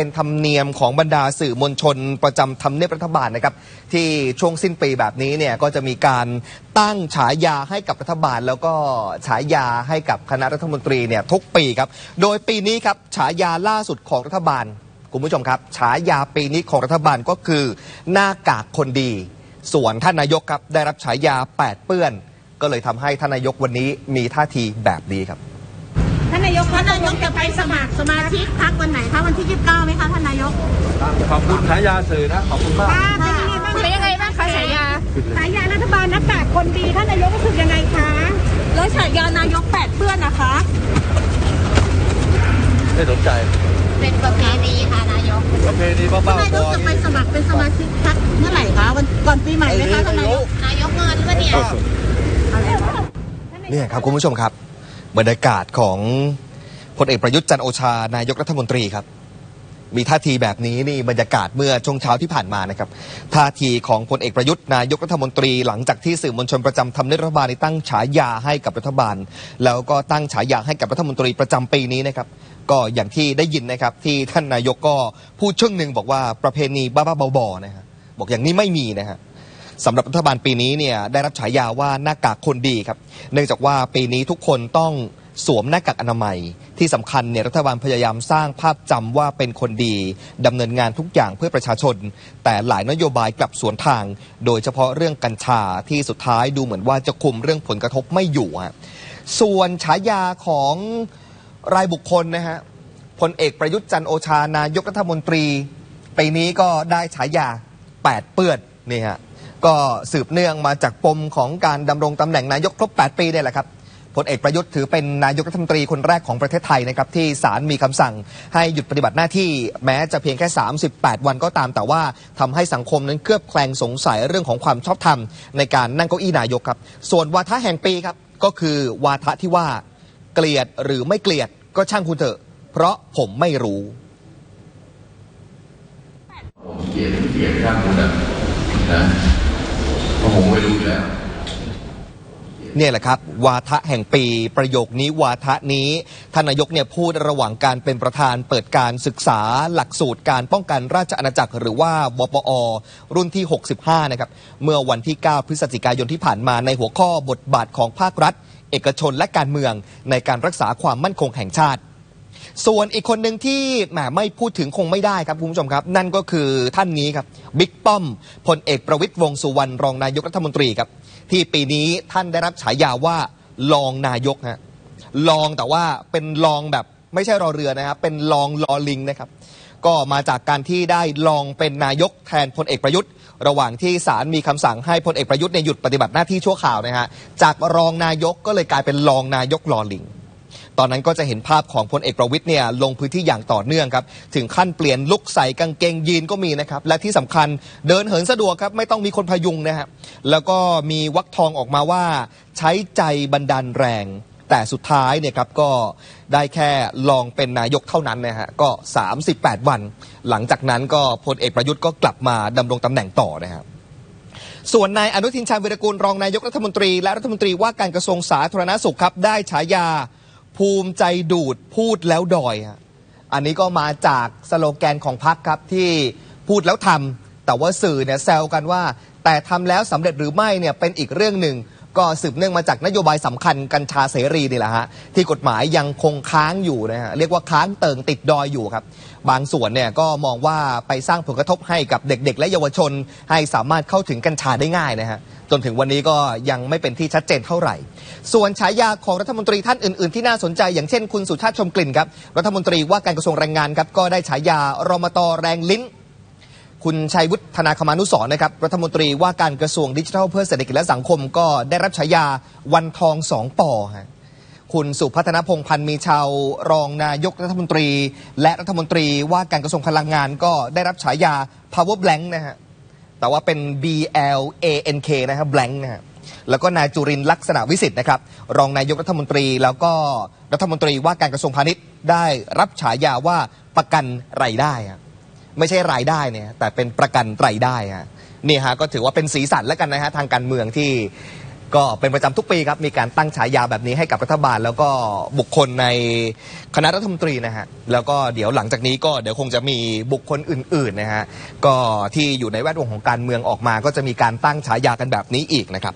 เป็นธรรมเนียมของบรรดาสื่อมวลชนประจำทำเนียบรัฐบาลนะครับ ที่ช่วงสิ้นปีแบบนี้เนี่ยก็จะมีการตั้งฉายาให้กับรัฐบาล แล้วก็ฉายาให้กับคณะรัฐมนตรีเนี่ยทุกปีครับ โดยปีนี้ครับฉายาล่าสุดของรัฐบาลคุณผู้ชมครับฉายาปีนี้ของรัฐบาลก็คือ หน้ากากคนดี ส่วนท่านนายกครับได้รับฉายาแปดเปื้อน ก็เลยทำให้ท่านนายกวันนี้มีท่าทีแบบนี้ครับ ท่านนายกท่านนายกจะไปสมัครสมาชิกพรรควันไหนคะวันที่ 29ไหมคะท่านนายกขอบคุณฉายาสื่อนะ ขอบคุณมาก เป็นยังไงบ้างคะฉายาฉายารัฐบาลนักกากคนดีท่านนายกรู้สึกยังไงคะแล้วฉายานายกแปดเปื้อนนะคะไม่สนใจ เป็นประเพณีค่ะนายก ประเพณีบ้าท่านๆนายกบอจะๆไปสมัครเป็นสมาชิกพรรคเมื่อไหร่คะวันก่อนปีใหม่ไหมคะท่านนายกนายกเงินวะเนี่ยอะไรคะเนี่ยครับคุณผู้ชมครับ บรรยากาศของพลเอกประยุทธ์จันโอชานายกรัฐมนตรีครับ มีท่าทีแบบนี้นี่บรรยากาศเมื่อช่วงเช้าที่ผ่านมานะครับท่าทีของพลเอกประยุทธ์นายกรัฐมนตรีหลังจากที่สื่อมวลชนประจำทำเนียบรัฐบาลได้ตั้งฉายาให้กับรัฐบาล แล้วก็ตั้งฉายาให้กับรัฐมนตรีประจำปีนี้นะครับก็อย่างที่ได้ยินนะครับที่ท่านนายกก็พูดช่วงหนึ่งบอกว่าประเพณีบ้าๆบอๆนะฮะบอกอย่างนี้ไม่มีนะฮะ สำหรับรัฐบาลปีนี้เนี่ยได้รับฉายาว่าหน้ากากคนดีครับ เนื่องจากว่าปีนี้ทุกคนต้องสวมหน้ากากอนามัย ที่สำคัญเนี่ยรัฐบาลพยายามสร้างภาพจำว่าเป็นคนดีดำเนินงานทุกอย่างเพื่อประชาชน แต่หลายนโยบายกลับสวนทาง โดยเฉพาะเรื่องกัญชาที่สุดท้ายดูเหมือนว่าจะคุมเรื่องผลกระทบไม่อยู่ฮะส่วนฉายาของรายบุคคลนะฮะพลเอกประยุทธ์จันโอชานายกรัฐมนตรีปีนี้ก็ได้ฉายา8เปื้อนนี่ฮะ ก็สืบเนื่องมาจากปมของการดำรงตำแหน่งนายกครบ 8 ปีเนี่ยแหละครับพลเอกประยุทธ์ถือเป็นนายกรัฐมนตรีคนแรกของประเทศไทยนะครับที่ศาลมีคำสั่งให้หยุดปฏิบัติหน้าที่แม้จะเพียงแค่ 38 วันก็ตามแต่ว่าทำให้สังคมนั้นเคลือบแคลงสงสัยเรื่องของความชอบธรรมในการนั่งเก้าอี้นายกครับ ส่วนวาทะแห่งปีครับก็คือวาทะที่ว่าเกลียดหรือไม่เกลียดก็ช่างคุณเถอะ เพราะผมไม่รู้ผมเกลียดเกลียดข้างคุณนะ พราะผมไม่รู้อยู่แล้ว เนี่ยแหละครับ วาทะแห่งปีประโยคนี้วาทะนี้ท่านนายกเนี่ยพูดระหว่างการเป็นประธานเปิดการศึกษาหลักสูตรการป้องกันราชอาณาจักรหรือว่าวปอ รุ่นที่ 65 นะครับ เมื่อวันที่ 9 พฤศจิกายนที่ผ่านมาในหัวข้อบทบาทของภาครัฐ เอกชนและการเมืองในการรักษาความมั่นคงแห่งชาติ ส่วนอีกคนหนึ่งที่แหมไม่พูดถึงคงไม่ได้ครับคุณผู้ชมครับ นั่นก็คือท่านนี้ครับบิ๊กป้อมพลเอกประวิตยวงสุวรรณรองนายกรัฐมนตรีครับ ที่ปีนี้ท่านได้รับฉายาว่ารองนายกฮะรองแต่ว่าเป็นรองแบบไม่ใช่รอเรือนะครับ เป็นรองลอลิงนะครับ ก็มาจากการที่ได้ลองเป็นนายกแทนพลเอกประยุทธ์ ระหว่างที่ศาลมีคำสั่งให้พลเอกประยุทธ์เนี่ยหยุดปฏิบัติหน้าที่ชั่วคราวนะฮะจากรองนายกก็เลยกลายเป็นรองนายกลอลิง ตอนนั้นก็จะเห็นภาพของพลเอกประวิทย์เนี่ยลงพื้นที่อย่างต่อเนื่องครับ ถึงขั้นเปลี่ยนลุกใส่กางเกงยีนก็มีนะครับ และที่สำคัญเดินเหินสะดวกครับ ไม่ต้องมีคนพยุงนะฮะแล้วก็มีวักทองออกมาว่า ใช้ใจบันดาลแรง แต่สุดท้ายเนี่ยครับก็ได้แค่ลองเป็นนายกเท่านั้นนะฮะก็ 38 วัน หลังจากนั้นก็พลเอกประยุทธ์ก็กลับมาดำรงตำแหน่งต่อนะครับส่วนนายอนุทินชาญวิรกูลรองนายกรัฐมนตรี และรัฐมนตรีว่าการกระทรวงสาธารณสุขครับ ได้ฉายา ภูมิใจดูดพูดแล้วดอยฮะอันนี้ก็มาจากสโลแกนของพรรคครับที่พูดแล้วทำแต่ว่าสื่อเนี่ยแซวกันว่า แต่ทำแล้วสำเร็จหรือไม่เนี่ยเป็นอีกเรื่องหนึ่ง ก็สืบเนื่องมาจากนโยบายสำคัญกัญชาเสรีนี่แหละฮะที่กฎหมายยังคงค้างอยู่นะฮะเรียกว่าค้างเติ่งติดดอยอยู่ครับ บางส่วนเนี่ยก็มองว่าไปสร้างผลกระทบให้กับเด็ก ๆ และเยาวชน ให้สามารถเข้าถึงกัญชาได้ง่ายนะฮะจนถึงวันนี้ก็ยังไม่เป็นที่ชัดเจนเท่าไหร่ ส่วนฉายาของรัฐมนตรีท่านอื่น ๆ ที่น่าสนใจ อย่างเช่น คุณสุชาติชมกลิ่นครับรัฐมนตรีว่าการกระทรวงแรงงานครับก็ได้ฉายารมตแรงลิ้น คุณชัยวุฒธนาคมานุสร์นะครับรัฐมนตรีว่าการกระทรวงดิจิทัลเพื่อเศรษฐกิจและสังคม ก็ได้รับฉายาวันทองสองปอฮะคุณสุพัฒนพงพันธ์มีชาวรองนายกรัฐมนตรี และรัฐมนตรีว่าการกระทรวงพลังงานก็ได้รับฉายา power blank นะฮะแต่ว่าเป็น B L A N K นะครับ blank นะฮะแล้วก็นายจุรินลักษณะวิสิทธ์นะครับ รองนายกรัฐมนตรีแล้วก็รัฐมนตรีว่าการกระทรวงพาณิชย์ได้รับฉายาว่าประกันรายได้ฮะ ไม่ใช่รายได้เนี่ยแต่เป็นประกันรายได้ฮะนี่ฮะก็ถือว่าเป็นสีสันแล้วกันนะฮะทางการเมืองที่ก็เป็นประจำทุกปีครับ มีการตั้งฉายาแบบนี้ให้กับรัฐบาล แล้วก็บุคคลในคณะรัฐมนตรีนะฮะแล้วก็เดี๋ยวหลังจากนี้ก็เดี๋ยวคงจะมีบุคคลอื่นๆนะฮะก็ที่อยู่ในแวดวงของการเมืองออกมา ก็จะมีการตั้งฉายากันแบบนี้อีกนะครับ